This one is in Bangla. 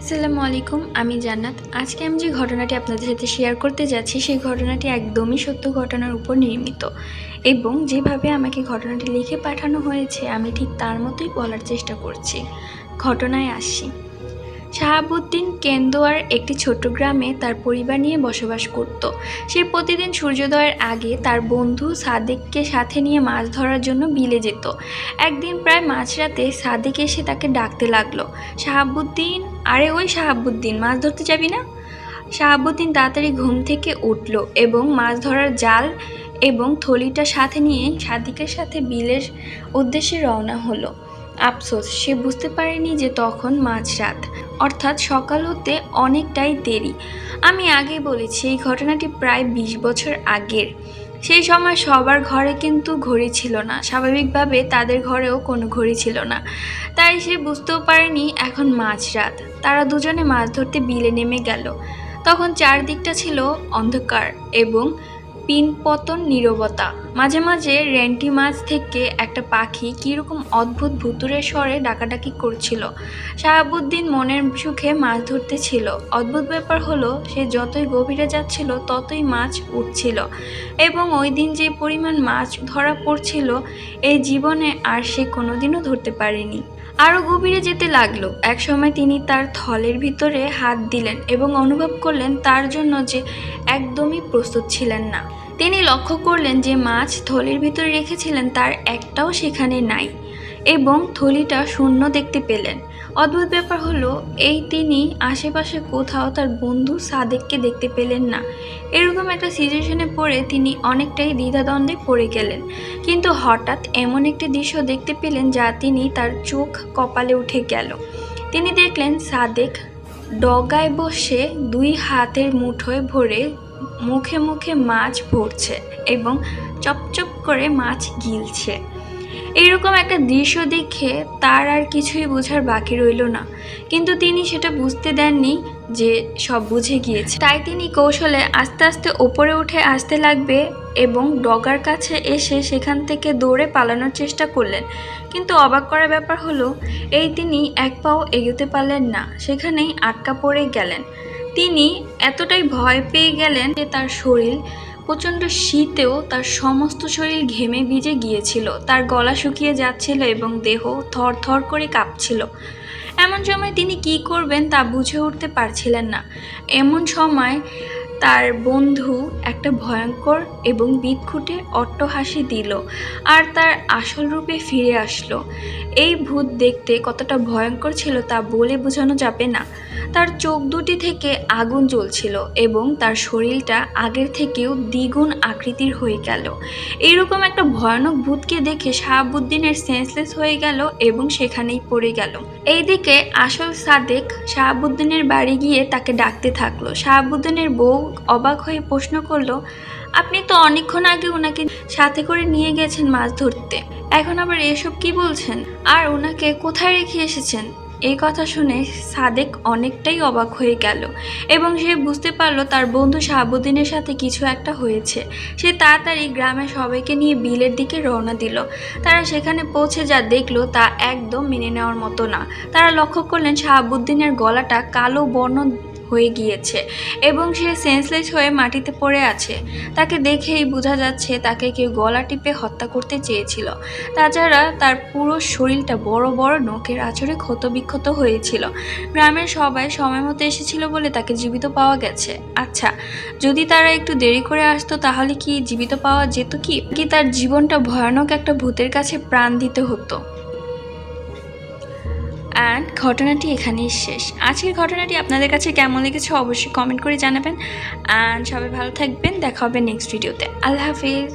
আসসালামু আলাইকুম, আমি জান্নাত। আজকে আমি যে ঘটনাটি আপনাদের সাথে শেয়ার করতে যাচ্ছি, সেই ঘটনাটি একদমই সত্য ঘটনার উপর নির্মিত। এবং যেভাবে আমাকে ঘটনাটি লিখে পাঠানো হয়েছে, আমি ঠিক তার মতোই বলার চেষ্টা করছি। ঘটনায় আসছি শাহাবুদ্দিন কেন্দোয়ার একটি ছোট্ট গ্রামে তার পরিবার নিয়ে বসবাস করত। সে প্রতিদিন সূর্যোদয়ের আগে তার বন্ধু সাদেককে সাথে নিয়ে মাছ ধরার জন্য বিলে যেত। একদিন প্রায় মাঝরাতে সাদেক এসে তাকে ডাকতে লাগল, শাহাবুদ্দিন, আরে ওই শাহাবুদ্দিন, মাছ ধরতে যাবি না? শাহাবুদ্দিন তাড়াতাড়ি ঘুম থেকে উঠল এবং মাছ ধরার জাল এবং থলিটা সাথে নিয়ে সাদিকের সাথে বিলের উদ্দেশ্যে রওনা হলো। আফসোস, সে বুঝতে পারেনি যে তখন মাঝরাত। অর্থাৎ সকাল হতে অনেকটাই দেরি। আমি আগে বলেছি, এই ঘটনাটি প্রায় বিশ বছর আগের। সেই সময় সবার ঘরে কিন্তু ঘড়ি ছিল না। স্বাভাবিকভাবে তাদের ঘরেও কোনো ঘড়ি ছিল না। তাই সে বুঝতেও পারেনি এখন মাঝরাত। তারা দুজনে মাছ ধরতে বিলে নেমে গেল। তখন চারদিকটা ছিল অন্ধকার এবং পিনপতন নীরবতা। মাঝে মাঝে রেন্টি মাছ থেকে একটা পাখি কীরকম অদ্ভুত ভুতুরের স্বরে ডাকাডাকি করছিল। শাহাবুদ্দিন মনের সুখে মাছ ধরতে ছিল অদ্ভুত ব্যাপার হলো, সে যতই গভীরে যাচ্ছিল, ততই মাছ উঠছিল। এবং ওই দিন যে পরিমাণ মাছ ধরা পড়ছিল, এই জীবনে আর সে কোনোদিনও ধরতে পারেনি। আরও গভীরে যেতে লাগল। একসময় তিনি তার থলের ভিতরে হাত দিলেন এবং অনুভব করলেন তার জন্য যে একদমই প্রস্তুত ছিলেন না। তিনি লক্ষ্য করলেন যে মাছ থলির ভিতরে রেখেছিলেন, তার একটাও সেখানে নাই এবং থলিটা শূন্য দেখতে পেলেন। অদ্ভুত ব্যাপার হলো, এই তিনি আশেপাশে কোথাও তার বন্ধু সাদেককে দেখতে পেলেন না। এরকম একটা সিচুয়েশনে পড়ে তিনি অনেকটাই দ্বিধাদ্বন্দ্বে পড়ে গেলেন। কিন্তু হঠাৎ এমন একটি দৃশ্য দেখতে পেলেন যা তিনি তার চোখ কপালে উঠে গেল। তিনি দেখলেন সাদেক ডগায় বসে দুই হাতের মুঠোয় ভরে মুখে মুখে মাছ ভরছে এবং চপচপ করে মাছ গিলছে। এইরকম একটা দৃশ্য দেখে তার আর কিছুই বোঝার বাকি রইল না। কিন্তু তিনি সেটা বুঝতে দেননি যে সব বুঝে গিয়েছে। তাই তিনি কৌশলে আস্তে আস্তে ওপরে উঠে আসতে লাগবে এবং ডগার কাছে এসে সেখান থেকে দৌড়ে পালানোর চেষ্টা করলেন। কিন্তু অবাক করার ব্যাপার হলো, এই তিনি এক পাও এগোতে পারলেন না। সেখানেই আটকা পড়ে গেলেন। তিনি এতটাই ভয় পেয়ে গেলেন যে তার শরীর প্রচণ্ড শীতেও তার সমস্ত শরীর ঘেমে ভিজে গিয়েছিল। তার গলা শুকিয়ে যাচ্ছিল এবং দেহ থর থর করে কাঁপছিল। এমন সময় তিনি কি করবেন তা বুঝে উঠতে পারছিলেন না। এমন সময় তার বন্ধু একটা ভয়ঙ্কর এবং বিদঘুটে অট্টহাসি দিল আর তার আসল রূপে ফিরে আসলো। এই ভূত দেখতে কতটা ভয়ঙ্কর ছিল তা বলে বোঝানো যাবে না। তার চোখ দুটি থেকে আগুন জ্বলছিল এবং তার শরীরটা আগের থেকেও দ্বিগুণ আকৃতির হয়ে গেল। এইরকম একটা ভয়ানক ভূতকে দেখে শাহাবুদ্দিনের সেন্সলেস হয়ে গেল এবং সেখানেই পড়ে গেল। এইদিকে আসল সাদেক শাহাবুদ্দিনের বাড়ি গিয়ে তাকে ডাকতে থাকল। শাহাবুদ্দিনের বউ অবাক হয়ে প্রশ্ন করল, আপনি তো অনেকক্ষণ আগে ওনাকে সাথে করে নিয়ে গেছেন মাছ ধরতে। এখন আবার এসব কি বলছেন? আর ওনাকে কোথায় রেখে এসেছেন? এই কথা শুনে সাদেক অনেকটাই অবাক হয়ে গেল এবং সে বুঝতে পারল তার বন্ধু শাহাবুদ্দিনের সাথে কিছু একটা হয়েছে। সে তাড়াতাড়ি গ্রামের সবাইকে নিয়ে বিলের দিকে রওনা দিল। তারা সেখানে পৌঁছে যা দেখল তা একদম মেনে নেওয়ার মতো না। তারা লক্ষ্য করলেন শাহাবুদ্দিনের গলাটা কালো বর্ণ হয়ে গিয়েছে এবং সে সেন্সলেস হয়ে মাটিতে পড়ে আছে। তাকে দেখেই বোঝা যাচ্ছে তাকে কেউ গলা টিপে হত্যা করতে চেয়েছিল। তাছাড়া তার পুরো শরীরটা বড় বড় নখের আছড়ে ক্ষতবিক্ষত হয়েছিল। গ্রামের সবাই সময় মতো এসেছিল বলে তাকে জীবিত পাওয়া গেছে। আচ্ছা যদি তারা একটু দেরি করে আসতো তাহলে কি জীবিত পাওয়া যেত কি তার জীবনটা ভয়ানক একটা ভূতের কাছে প্রাণ দিতে হতো? অ্যান্ড ঘটনাটি এখানেই শেষ। আজকের ঘটনাটি আপনাদের কাছে কেমন লেগেছে অবশ্যই কমেন্ট করে জানাবেন। অ্যান্ড সবাই ভালো থাকবেন। দেখা হবে নেক্সট ভিডিওতে আল্লাহ হাফিজ।